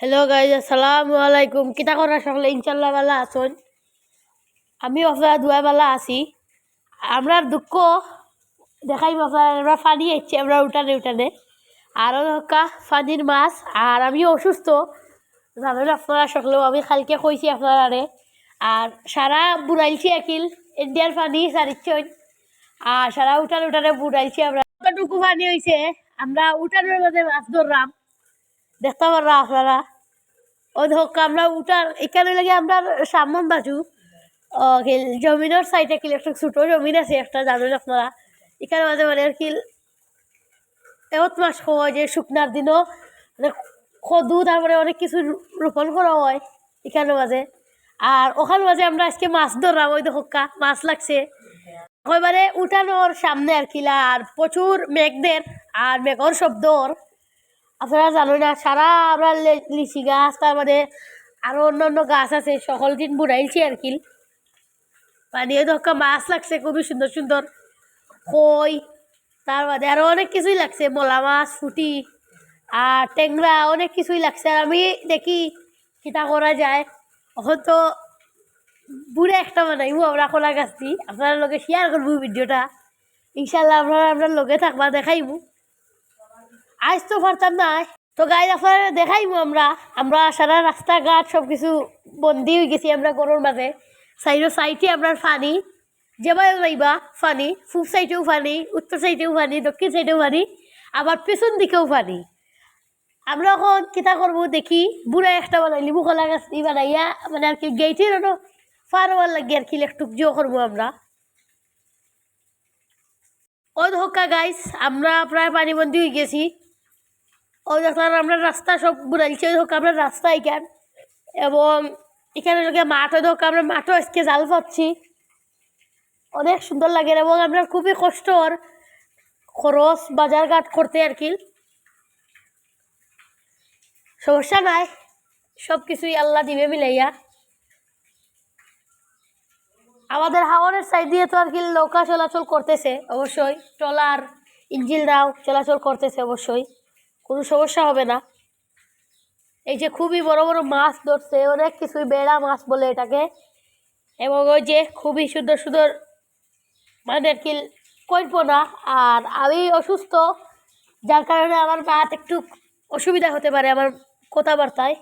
Hello guys আসসালামু আলাইকুম কিতা করা সকলে ইনশাল্লাহ বালা আছেন আমি আপনারা দুয়া বালা আছি আমরা দুঃখ দেখাই আপনার আমরা ফানি আইছি আমরা উঠানে উঠানে আরও হকা ফানির মাছ আর আমি অসুস্থ জানেন আপনারা সকলেও আমি কালকে কইছি আপনারারে আর সারা বুড়াইছি একিল ইন্ডিয়ার পানি সারিচ্ছেন আর সারা উঠান উঠানে বুড়াইছি আমরা কতটুকু পানি হয়েছে আমরা উঠানের মধ্যে মাছ ধরলাম দেখতে পাররা আপনারা। ও ধোক আমরা উঠার, এখানে লাগে আমরা সামন বাজু। জমিনের সাইডে কিল একটা ছোটো জমিন আছে, একটা জানেন আপনারা? এখানে মাঝে মানে আর কি এত মাস হয় যে শুকনার দিনও মানে খদু, তারপরে অনেক কিছু রোপণ করা হয় এখানে মাঝে। আর ওখানে মাঝে আমরা আজকে মাছ ধরলাম, ওই হোক্কা মাছ লাগছে। এবারে উঠানোর সামনে আর কিলা আর প্রচুর মেঘদের আর মেঘর শব্দর আপনারা জানো না, সারা আমরা লিচি গাছ, তার মানে আরও অন্য অন্য গাছ আছে, সকল দিন বুড়াইছি আর কি। পানিয়ে ধক্কা মাছ লাগছে, খুবই সুন্দর সুন্দর। কই, তার বাদে আরও অনেক কিছুই লাগছে, মলা মাছ, ফুটি, আর ট্যাংরা, অনেক কিছুই লাগছে। আর আমি দেখি কিতা করা যায়। এখন তো বুড়ে একটা বানাইবো, আমরা কলা গাছটি আপনার লগে শেয়ার করব ভিডিওটা। ইনশাল্লাহ আপনারা আপনার লগে থাকবা, দেখাইবো। আজ তো পারতাম না, তো গাই আপনারা দেখাইবো আমরা। আমরা সারা রাস্তাঘাট সব কিছু বন্দি হয়ে গেছি আমরা গরুর মাঝে। সাইডো সাইডে আপনার ফানি, যেভাবে যাইবা ফানি, পূব সাইডেও ফানি, উত্তর সাইডেও ফানি, দক্ষিণ সাইডেও ফানি, আবার পেছন দিকেও ফানি। আমরা এখন কিতা করব দেখি বুড়া একটা বানাই, লিবু কলা গাছ দিয়ে বানাইয়া মানে আর কি গেইটের ফার হওয়ার লাগে আর কি একটু জিও করব আমরা। ও ধোকা গাইস, আমরা প্রায় পানিবন্দি হয়ে গেছি। ও দেখলাম আমরা রাস্তা সব ঘুরাইছি হোক আমরা রাস্তা এখান এবং এখানে লোকে মাঠও ধোক আমরা মাঠও আজকে জাল পাচ্ছি। অনেক সুন্দর লাগে এবং আমরা খুবই কষ্ট কষ্টর খরচ বাজারঘাট করতে আর কি। সমস্যা নাই, সব কিছুই আল্লাহ দিবে মিলাইয়া। আমাদের হাওয়ারের সাইড দিয়ে তো আর কি নৌকা চলাচল করতেছে, অবশ্যই। ট্রলার ইঞ্জিনরাও চলাচল করতেছে, অবশ্যই। কোনো সমস্যা হবে না। এই যে খুবই বড় বড় মাছ ধরছে, অনেক কিছুই বেড়া মাছ বলে এটাকে। এবং ওই যে খুবই সুন্দর সুন্দর মানে কি করব না আর আমি অসুস্থ, যার কারণে আমার বাত একটু অসুবিধা হতে পারে আমার কথাবার্তায়।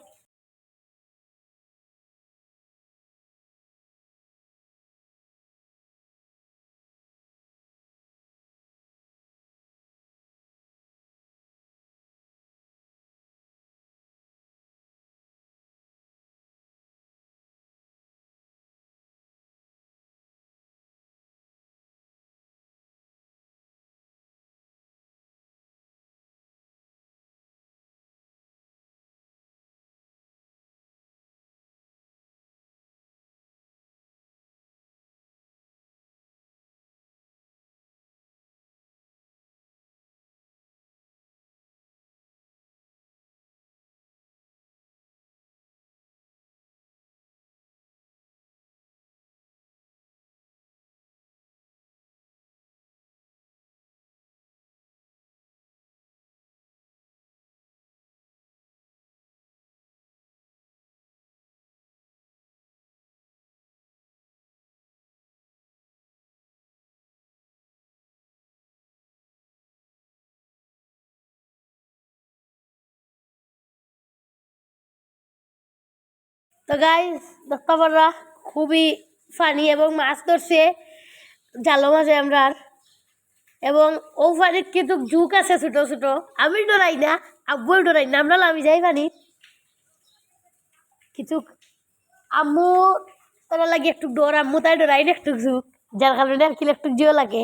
তো গাইজ দেখতে পাররা খুবই ফানি এবং মাছ ধরছে জালো মাঝে আমরা। এবং ও ফানির কিন্তু জুক আছে ছোটো ছোটো। আমি ডরাই না আব্বুই ডরাই না আমরা লামি যাই ফানি কিছু আম্মু তারা লাগে একটু ডর, আম্মু তাই ডরাই না একটু ঝুঁক যার কারণে আর কি একটু জিও লাগে।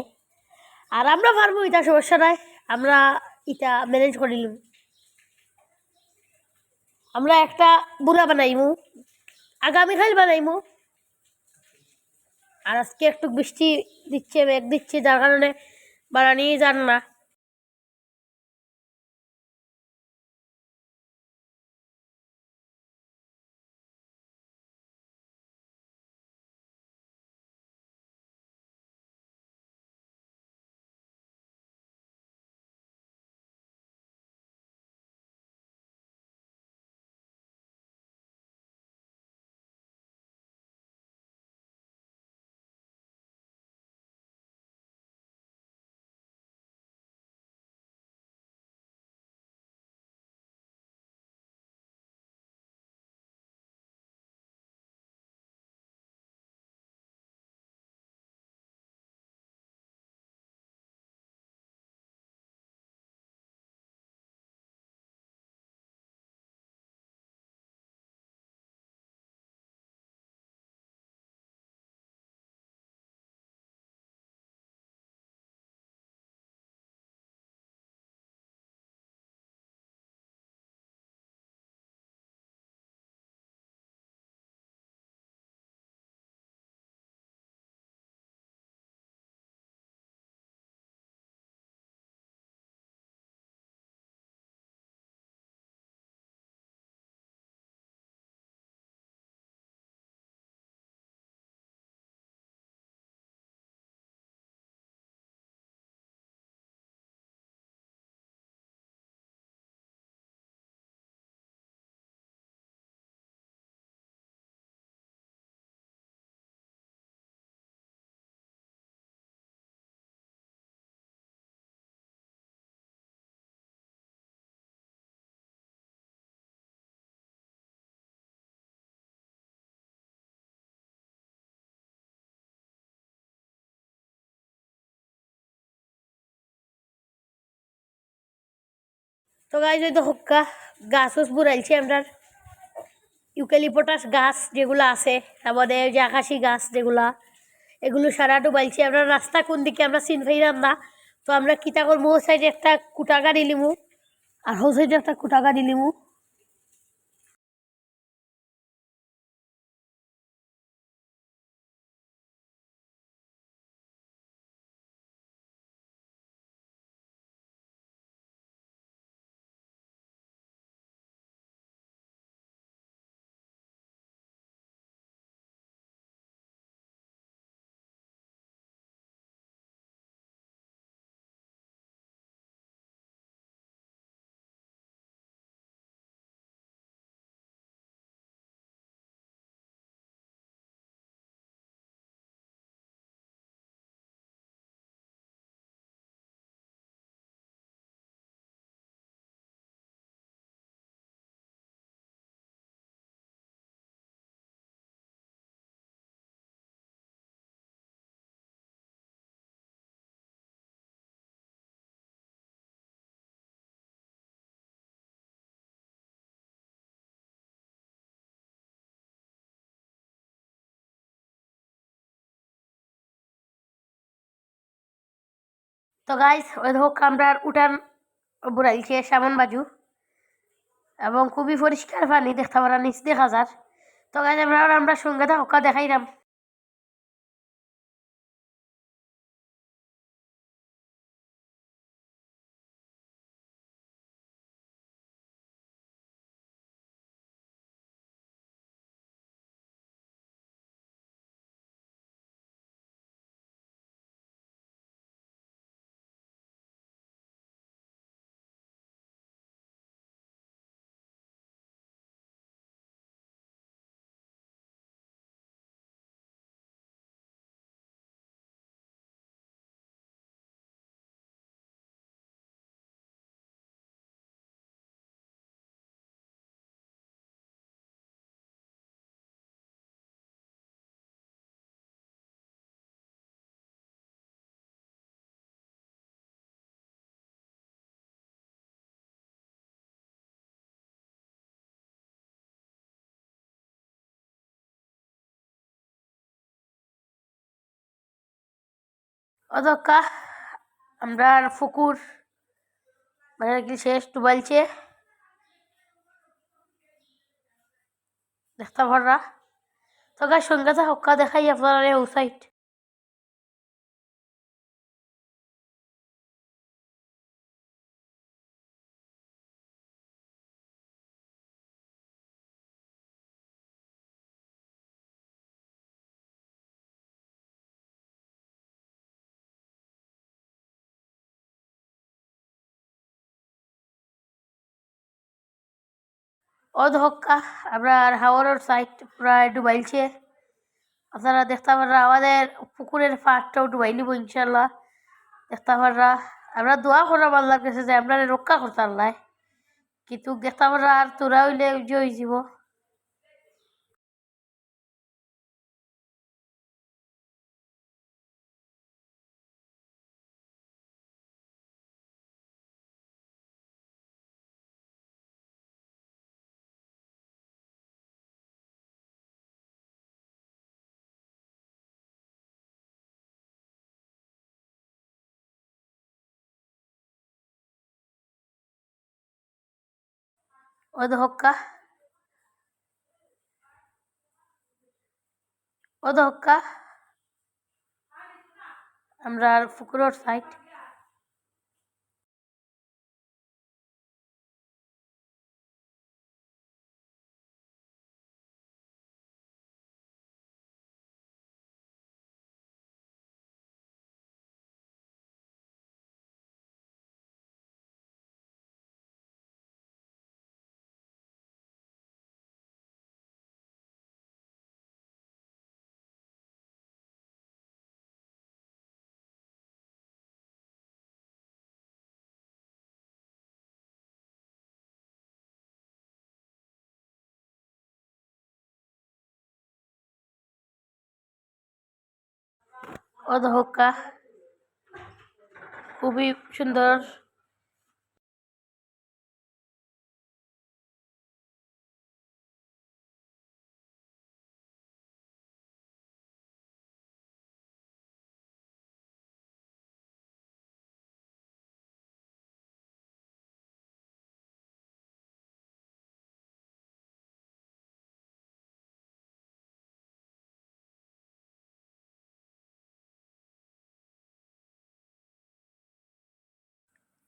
আর আমরা পারব, এটা সমস্যা নাই। আমরা এটা ম্যানেজ করিলাম আমরা একটা বুড়া বানাইমু। আগামীকাল বানাইমু। আর আজকে একটু বৃষ্টি দিচ্ছে মেঘ দিচ্ছে যার কারণে বানানি যান না। তো গাছ ওই তো হক্কা গাছ উস বুড়াইছি আমরা। ইউক্যালিপটাস গাছ যেগুলো আছে, আমাদের যে আকাশি গাছ যেগুলা, এগুলো সারা ডুবাইছি। আমরা রাস্তা কোন দিকে আমরা চিন ফেরাম না। তো আমরা কিতা করব? সাইডে একটা কুটা গাড়ি লিমু আর হো সাইডে একটা কুটা গাড়ি তো গাইস ওই ধরো আমরা উঠান বুড়াইছে সামন বাজু। এবং খুবই পরিষ্কার পানি, দেখতে পারা নিচ দেখা যার তো গাইজ আমরা আমরা সঙ্গে থাকা দেখাইলাম। অদক্কা আমরা ফুকুর মানে শেষ ডুবাইছে দেখতে পাররা তো গাছ সঙ্গে হক্কা দেখাই আপনারা ও অধক্কা আপনার হাওড়ের সাইড প্রায় ডুবাইছে আপনারা দেখতে পাররা, আমাদের পুকুরের পাড়টাও ডুবাই নিব ইনশাল্লাহ দেখতে পাররা, আমরা দোয়া করা আল্লাহর কাছে যে আপনারা রক্ষা করতে আল্লাহ কিন্তু দেখতে পাররা, আর তোরা হইলে জয় যাব অধক্কা অধক্কা আমরা পুকুরের সাইড অধক্কা খুবই সুন্দর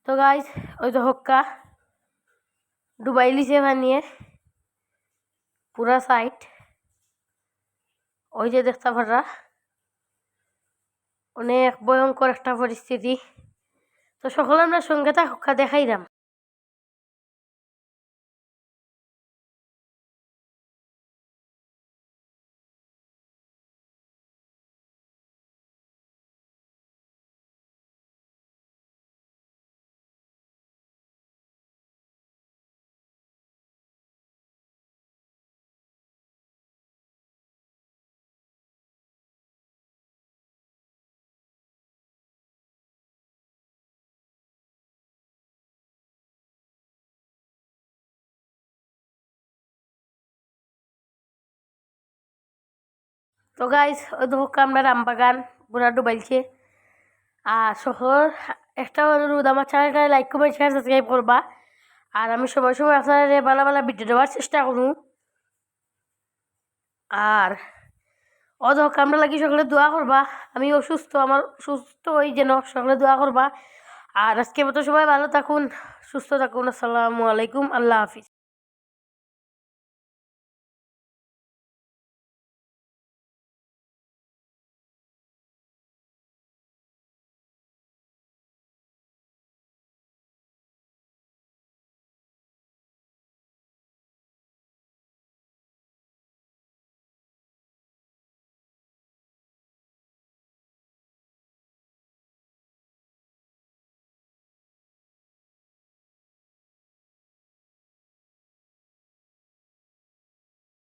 তো গাইজ ওই তো হক্কা ডুবাই লিছে বানিয়ে, পুরা সাইট ওই যে দেখতে পারা অনেক ভয়ঙ্কর একটা পরিস্থিতি। তো সকলে আমরা সঙ্গে তা হক্কা দেখাইলাম তো গাইজ ওই তো আমরা রামবাগান বুড়া ডুবাইছে। আর শহর, একটা অনুরোধ, আমার চ্যানেলটা লাইক কমেন্ট শেয়ার সাবস্ক্রাইব করবা। আর আমি সময় সময় আপনার ভালো ভালো ভিডিও দেওয়ার চেষ্টা করুন আর অধক আমরা লাগি সকলে দোয়া করবা। আমি অসুস্থ, আমার সুস্থ হই যেন, সকলে দোয়া করবা। আর আজকে মতো সবাই ভালো থাকুন, সুস্থ থাকুন। আসসালামু আলাইকুম, আল্লাহ হাফিজ।